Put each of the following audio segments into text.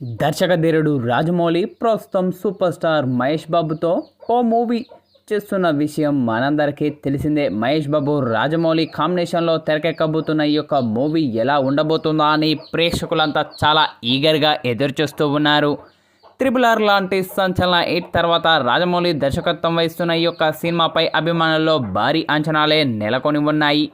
దర్శక ధీరుడు రాజమౌళి ప్రస్తుతం సూపర్ స్టార్ మహేష్ బాబుతో ఓ మూవీ చేస్తున్న విషయం మనందరికీ తెలిసిందే. మహేష్ బాబు రాజమౌళి కాంబినేషన్లో తెరకెక్కబోతున్న ఈ యొక్క మూవీ ఎలా ఉండబోతుందా అని ప్రేక్షకులంతా చాలా ఈగర్గా ఎదురుచూస్తూ ఉన్నారు. త్రిబుల్ ఆర్ లాంటి సంచలన ఎయిట్ తర్వాత రాజమౌళి దర్శకత్వం వహిస్తున్న ఈ యొక్క సినిమాపై అభిమానుల్లో భారీ అంచనాలే నెలకొని ఉన్నాయి.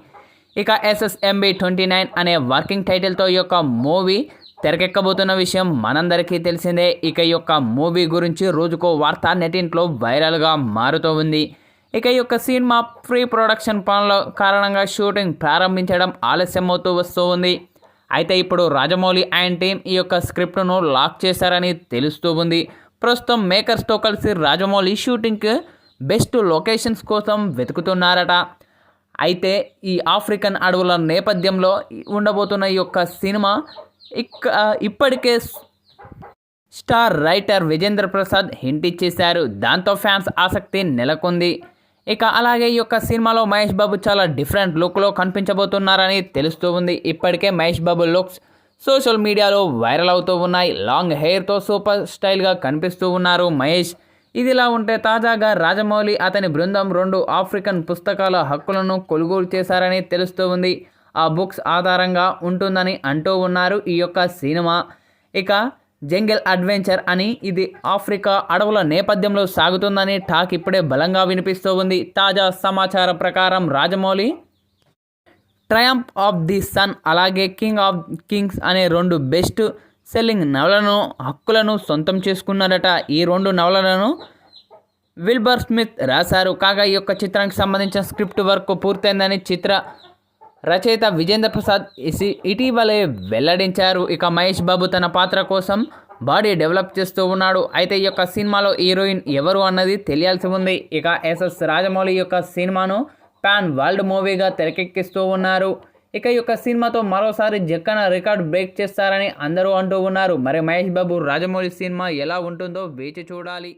ఇక ఎస్ఎస్ఎంబి ట్వంటీ నైన్ అనే వర్కింగ్ టైటిల్తో ఈ యొక్క మూవీ తెరకెక్కబోతున్న విషయం మనందరికీ తెలిసిందే. ఇక ఈ యొక్క మూవీ గురించి రోజుకో వార్త నెటింట్లో వైరల్గా మారుతూ ఉంది. ఇక ఈ యొక్క సినిమా ప్రీ ప్రొడక్షన్ పనుల కారణంగా షూటింగ్ ప్రారంభించడం ఆలస్యం అవుతూ వస్తూ ఉంది. అయితే ఇప్పుడు రాజమౌళి అండ్ టీం ఈ యొక్క స్క్రిప్ట్ను లాక్ చేశారని తెలుస్తూ ఉంది. ప్రస్తుతం మేకర్స్తో కలిసి రాజమౌళి షూటింగ్కి బెస్ట్ లొకేషన్స్ కోసం వెతుకుతున్నారట. అయితే ఈ ఆఫ్రికన్ అడవుల నేపథ్యంలో ఉండబోతున్న ఈ యొక్క సినిమా ఇక్క ఇప్పటికే star writer Vijayendra Prasad hint ఇచ్చేశారు. దాంతో ఫ్యాన్స్ ఆసక్తి నెలకొంది. ఇక అలాగే ఈ యొక్క సినిమాలో మహేష్ బాబు చాలా డిఫరెంట్ లుక్లో కనిపించబోతున్నారని తెలుస్తూ ఉంది. ఇప్పటికే మహేష్ బాబు లుక్స్ సోషల్ మీడియాలో వైరల్ అవుతూ ఉన్నాయి. లాంగ్ హెయిర్తో సూపర్ స్టైల్గా కనిపిస్తూ ఉన్నారు మహేష్. ఇదిలా ఉంటే తాజాగా రాజమౌళి అతని బృందం రెండు ఆఫ్రికన్ పుస్తకాల హక్కులను కొనుగోలు చేశారని తెలుస్తూ ఉంది. ఆ బుక్స్ ఆధారంగా ఉంటుందని అంటూ ఉన్నారు ఈ యొక్క సినిమా. ఇక జంగిల్ అడ్వెంచర్ అని ఇది ఆఫ్రికా అడవుల నేపథ్యంలో సాగుతుందని టాక్ ఇప్పుడే బలంగా వినిపిస్తూ ఉంది. తాజా సమాచారం ప్రకారం Rajamouli triumph of the sun అలాగే కింగ్ ఆఫ్ కింగ్స్ అనే రెండు బెస్ట్ సెల్లింగ్ నవలను హక్కులను సొంతం చేసుకున్నారట. ఈ రెండు నవలలను విల్బర్ స్మిత్ రాశారు. కాగా ఈ యొక్క చిత్రానికి సంబంధించిన స్క్రిప్ట్ వర్క్ పూర్తయిందని చిత్ర రచయిత విజేంద్ర ప్రసాద్ ఇసి- ఇటీవలే వెల్లడించారు. ఇక మహేష్ బాబు తన పాత్ర కోసం బాడీ డెవలప్ చేస్తూ ఉన్నాడు. అయితే ఈ యొక్క సినిమాలో హీరోయిన్ ఎవరు అన్నది తెలియాల్సి ఉంది. ఇక ఎస్ఎస్ రాజమౌళి యొక్క సినిమాను పాన్ వరల్డ్ మూవీగా తెరకెక్కిస్తూ ఉన్నారు. ఇక ఈ యొక్క సినిమాతో మరోసారి జక్కన రికార్డ్ బ్రేక్ చేస్తారని అందరూ అంటూ ఉన్నారు. మరి మహేష్ బాబు రాజమౌళి సినిమా ఎలా ఉంటుందో వేచి చూడాలి.